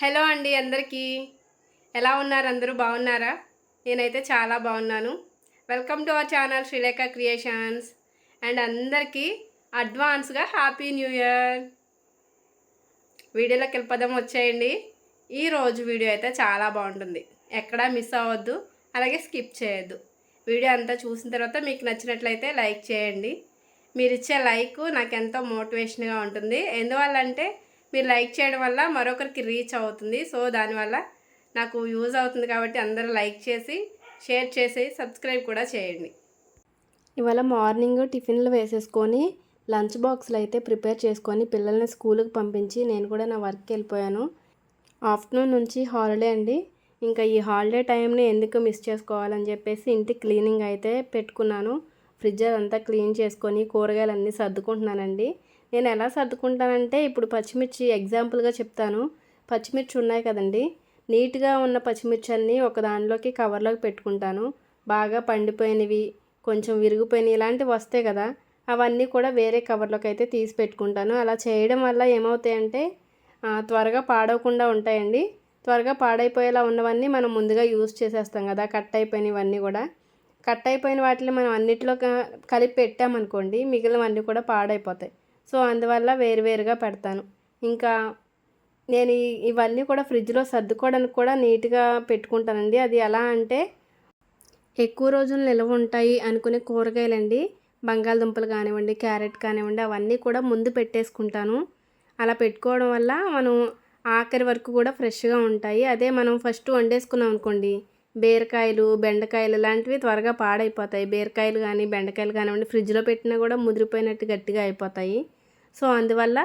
Hello అండి అందరికీ. ఎలా ఉన్నారు? అందరూ బాగున్నారా? నేనైతే చాలా బాగున్నాను. Welcome to our channel Sreelekha creations. And అందరికీ అడ్వాన్స్గా హ్యాపీ న్యూ ఇయర్. వీడియోలోకి వెళ్ళిపోదాం వచ్చేయండి. ఈరోజు వీడియో అయితే చాలా బాగుంటుంది. ఎక్కడా మిస్ అవ్వద్దు అలాగే స్కిప్ చేయొద్దు. వీడియో అంతా చూసిన తర్వాత మీకు నచ్చినట్లయితే లైక్ చేయండి. మీరు ఇచ్చే లైక్ నాకు ఎంతో మోటివేషన్గా ఉంటుంది. ఎందువల్ల అంటే మీరు లైక్ చేయడం వల్ల మరొకరికి రీచ్ అవుతుంది. సో దానివల్ల నాకు యూజ్ అవుతుంది కాబట్టి అందరూ లైక్ చేసి షేర్ చేసి సబ్స్క్రైబ్ కూడా చేయండి. ఇవాళ మార్నింగ్ టిఫిన్లు వేసేసుకొని లంచ్ బాక్స్లు అయితే ప్రిపేర్ చేసుకొని పిల్లల్ని స్కూల్కి పంపించి నేను కూడా నా వర్క్కి వెళ్ళిపోయాను. ఆఫ్టర్నూన్ నుంచి హాలిడే అండి. ఇంకా ఈ హాలిడే టైంని ఎందుకు మిస్ చేసుకోవాలని చెప్పేసి ఇంటి క్లీనింగ్ అయితే పెట్టుకున్నాను. ఫ్రిడ్జ్ అంతా క్లీన్ చేసుకొని కూరగాయలు అన్నీ సర్దుకుంటున్నానండి. నేను ఎలా సర్దుకుంటానంటే ఇప్పుడు పచ్చిమిర్చి ఎగ్జాంపుల్గా చెప్తాను. పచ్చిమిర్చి ఉన్నాయి కదండి. నీట్గా ఉన్న పచ్చిమిర్చి అన్నీ ఒక దానిలోకి కవర్లోకి పెట్టుకుంటాను. బాగా పండిపోయినవి కొంచెం విరిగిపోయినవి ఇలాంటివి వస్తాయి కదా. అవన్నీ కూడా వేరే కవర్లోకి అయితే తీసి పెట్టుకుంటాను. అలా చేయడం వల్ల ఏమవుతాయంటే త్వరగా పాడవకుండా ఉంటాయండి. త్వరగా పాడైపోయేలా ఉన్నవన్నీ మనం ముందుగా యూజ్ చేసేస్తాం కదా కట్ అయిపోయినవన్నీ కూడా. కట్ అయిపోయిన వాటిని మనం అన్నిటిలో కలిపి పెట్టామనుకోండి మిగిలినవన్నీ కూడా పాడైపోతాయి. సో అందువల్ల వేరువేరుగా పెడతాను. ఇంకా నేను ఇవన్నీ కూడా ఫ్రిడ్జ్లో సర్దుకోవడానికి కూడా నీట్గా పెట్టుకుంటానండి. అది ఎలా అంటే ఎక్కువ రోజులు నిల్వ ఉంటాయి అనుకునే కూరగాయలండి. బంగాళదుంపలు కానివ్వండి క్యారెట్ కానివ్వండి అవన్నీ కూడా ముందు పెట్టేసుకుంటాను. అలా పెట్టుకోవడం వల్ల మనం ఆఖరి వరకు కూడా ఫ్రెష్గా ఉంటాయి. అదే మనం ఫస్ట్ వండేసుకున్నాం అనుకోండి బీరకాయలు బెండకాయలు లాంటివి త్వరగా పాడైపోతాయి. బీరకాయలు కానీ బెండకాయలు కానివ్వండి ఫ్రిడ్జ్లో పెట్టినా కూడా ముదిరిపోయినట్టు గట్టిగా అయిపోతాయి. సో అందువల్ల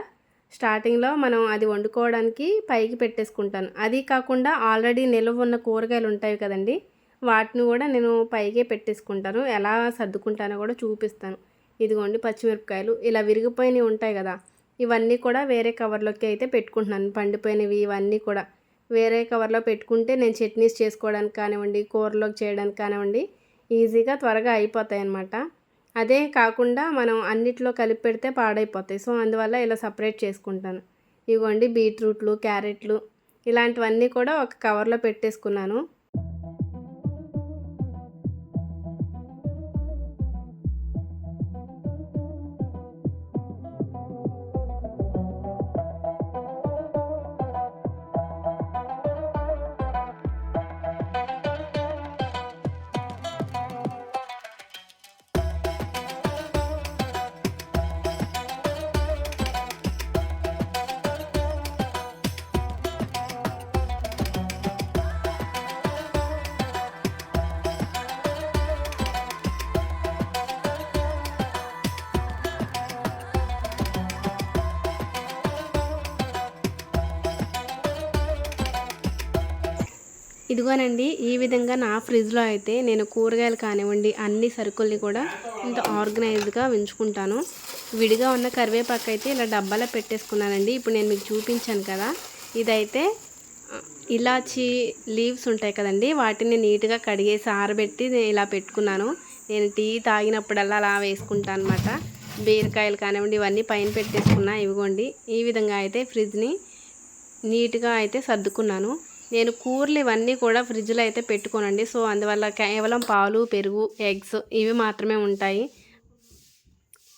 స్టార్టింగ్లో మనం అది వండుకోవడానికి పైకి పెట్టేసుకుంటాను. అది కాకుండా ఆల్రెడీ నిల్వ ఉన్న కూరగాయలు ఉంటాయి కదండి వాటిని కూడా నేను పైకే పెట్టేసుకుంటాను. ఎలా సర్దుకుంటానో కూడా చూపిస్తాను. ఇదిగోండి పచ్చిమిరపకాయలు ఇలా విరిగిపోయినవి ఉంటాయి కదా ఇవన్నీ కూడా వేరే కవర్లోకి అయితే పెట్టుకుంటున్నాను. పండిపోయినవి ఇవన్నీ కూడా వేరే కవర్లో పెట్టుకుంటే నేను చట్నీస్ చేసుకోవడానికి కానివ్వండి కూరలోకి చేయడానికి కానివ్వండి ఈజీగా త్వరగా అయిపోతాయి అన్నమాట అదే కాకుండా మనం అన్నిట్లో కలిపి పెడితే పాడైపోతాయి. సో అందువల్ల ఇలా సపరేట్ చేసుకుంటాను. ఇవ్వండి బీట్రూట్లు క్యారెట్లు ఇలాంటివన్నీ కూడా ఒక కవర్లో పెట్టేసుకున్నాను. ఇదిగోనండి ఈ విధంగా నా ఫ్రిడ్జ్లో అయితే నేను కూరగాయలు కానివ్వండి అన్ని సరుకుల్ని కూడా ఇంత ఆర్గనైజ్డ్గా ఉంచుకుంటాను. విడిగా ఉన్న కరివేపాకు అయితే ఇలా డబ్బాలో పెట్టేసుకున్నానండి. ఇప్పుడు నేను మీకు చూపించాను కదా ఇదైతే ఇలాచి లీవ్స్ ఉంటాయి కదండి వాటిని నీట్గా కడిగేసి ఆరబెట్టి నేను ఇలా పెట్టుకున్నాను. నేను టీ తాగినప్పుడల్లా అలా వేసుకుంటాను అనమాట బీరకాయలు కానివ్వండి ఇవన్నీ పైన పెట్టేసుకున్నా ఇవిగోండి. ఈ విధంగా అయితే ఫ్రిడ్జ్ని నీట్గా అయితే సర్దుకున్నాను. నేను కూరలు ఇవన్నీ కూడా ఫ్రిడ్జ్లో అయితే పెట్టుకోనండి. సో అందువల్ల కేవలం పాలు పెరుగు ఎగ్స్ ఇవి మాత్రమే ఉంటాయి.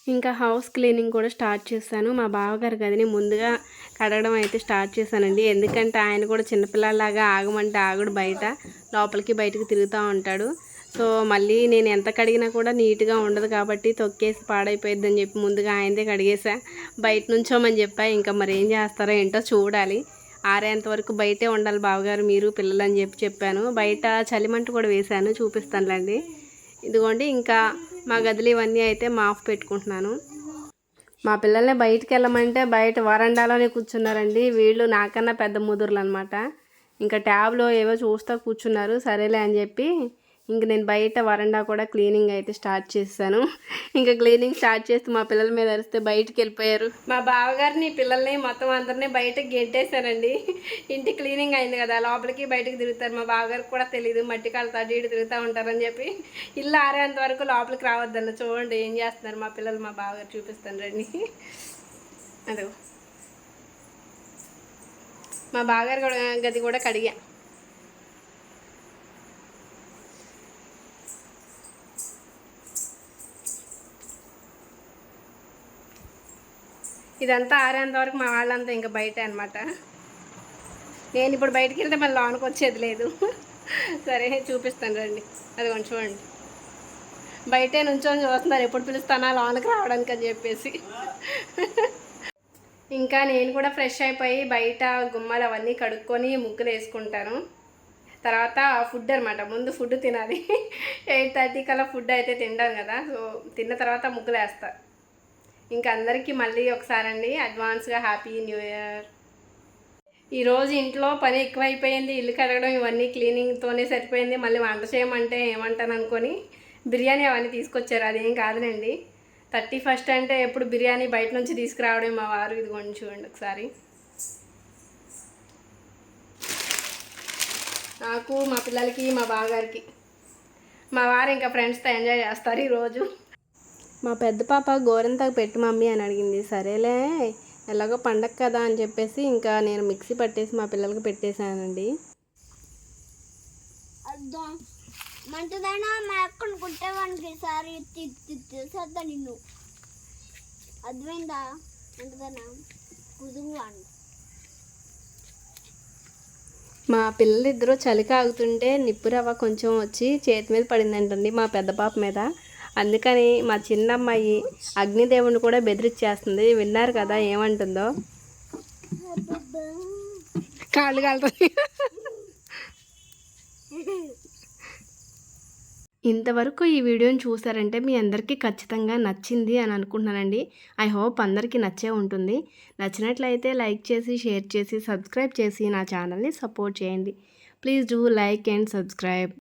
ఇంకా హౌస్ క్లీనింగ్ కూడా స్టార్ట్ చేశాను. మా బావగారి గదిని ముందుగా కడగడం అయితే స్టార్ట్ చేశానండి. ఎందుకంటే ఆయన కూడా చిన్నపిల్లలాగా ఆగమంటే ఆగుడు బయట. లోపలికి బయటకు తిరుగుతూ ఉంటాడు. సో మళ్ళీ నేను ఎంత కడిగినా కూడా నీట్గా ఉండదు కాబట్టి తొక్కేసి పాడైపోయిద్దని చెప్పి ముందుగా ఆయనదే కడిగేసా. బయట నుంచోమని చెప్పా. ఇంకా మరి ఏం చేస్తారో ఏంటో చూడాలి. ఆరేంత వరకు బయటే ఉండాలి బావగారు మీరు పిల్లలు అని చెప్పి చెప్పాను. బయట చలిమంట కూడా వేశాను చూపిస్తానులేండి. ఇదిగోండి ఇంకా మా గదిలో ఇవన్నీ అయితే మాఫ్ పెట్టుకుంటున్నాను. మా పిల్లల్ని బయటికి వెళ్ళమంటే బయట వరండాలోనే కూర్చున్నారండి. వీళ్ళు నాకన్నా పెద్ద ముదురులు అనమాట ఇంకా ట్యాబ్లో ఏవో చూస్తూ కూర్చున్నారు. సరేలే అని చెప్పి ఇంక నేను బయట వరండా కూడా క్లీనింగ్ అయితే స్టార్ట్ చేశాను. ఇంకా క్లీనింగ్ స్టార్ట్ చేస్తే మా పిల్లల మీద అరిస్తే బయటికి వెళ్ళిపోయారు. మా బావగారిని పిల్లల్ని మొత్తం అందరినీ బయటకు గెంటేశారండి. ఇంటి క్లీనింగ్ అయింది కదా లోపలికి బయటకు తిరుగుతారు. మా బావగారికి కూడా తెలియదు మట్టి కాలు తడి ఇటు తిరుగుతూ ఉంటారని చెప్పి. ఇల్లు ఆరేంత వరకు లోపలికి రావద్దన్న చూడండి ఏం చేస్తున్నారు మా పిల్లలు మా బావగారు చూపిస్తాను రండి. అదో మా బావగారు కూడా గది కూడా కడిగా. ఇదంతా ఆరేంత వరకు మా వాళ్ళంతా ఇంకా బయట అనమాట నేను ఇప్పుడు బయటికి వెళ్తే మళ్ళీ లోనికి వచ్చేది లేదు. సరే చూపిస్తాను రండి. అది కొంచెం చూడండి. బయటే నుంచొని చూస్తున్నారు ఎప్పుడు పిలుస్తానా లోనికి రావడానికి అని చెప్పేసి. ఇంకా నేను కూడా ఫ్రెష్ అయిపోయి బయట గుమ్మలు అవన్నీ కడుక్కొని ముగ్గులు వేసుకుంటాను. తర్వాత ఫుడ్ అనమాట ముందు ఫుడ్ తినాలి. ఎయిట్ థర్టీ కల్లా ఫుడ్ అయితే తింటాను కదా సో తిన్న తర్వాత ముగ్గులు వేస్తాను ఇంక అందరికీ మళ్ళీ ఒకసారి అండి అడ్వాన్స్గా హ్యాపీ న్యూ ఇయర్. ఈరోజు ఇంట్లో పని ఎక్కువైపోయింది. ఇల్లు కడగడం ఇవన్నీ క్లీనింగ్తోనే సరిపోయింది. మళ్ళీ వంట చేయమంటే ఏమంటాను అనుకొని బిర్యానీ అవన్నీ తీసుకొచ్చారు. అదేం కాదులేండి. థర్టీ ఫస్ట్ అంటే ఎప్పుడు బిర్యానీ బయట నుంచి తీసుకురావడం మా వారు. ఇది కొంచెం చూడండి ఒకసారి. నాకు మా పిల్లలకి మా బావగారికి. మా వారు ఇంకా ఫ్రెండ్స్తో ఎంజాయ్ చేస్తారు ఈరోజు మా పెద్ద పాప గోరంతాకు పెట్టు మమ్మీ అని అడిగింది. సరేలే ఎలాగో పండగ కదా అని చెప్పేసి ఇంకా నేను మిక్సీ పట్టేసి మా పిల్లలకి పెట్టేశానండి. మంచిదైనా మేక్కను కుట్టేవానికి సారి చేద్దా నిన్ను? అర్థమైందా? మంచిదైనా? కుదురు అని. మా పిల్లలిద్దరూ చలి కాగుతుంటే నిప్పు రవ్వ కొంచెం వచ్చి చేతి మీద పడిందంటండి మా పెద్ద పాప మీద. అందుకని మా చిన్నమ్మాయి అగ్నిదేవుని కూడా బెదిరిచ్చేస్తుంది. విన్నారు కదా ఏమంటుందో? కాళ్ళు కాలుతుంది ఇంతవరకు ఈ వీడియోని చూసారంటే మీ అందరికీ ఖచ్చితంగా నచ్చింది అని అనుకుంటున్నానండి. ఐ హోప్ అందరికీ నచ్చే ఉంటుంది. నచ్చినట్లయితే లైక్ చేసి షేర్ చేసి సబ్స్క్రైబ్ చేసి నా ఛానల్ని సపోర్ట్ చేయండి. Please do like and subscribe.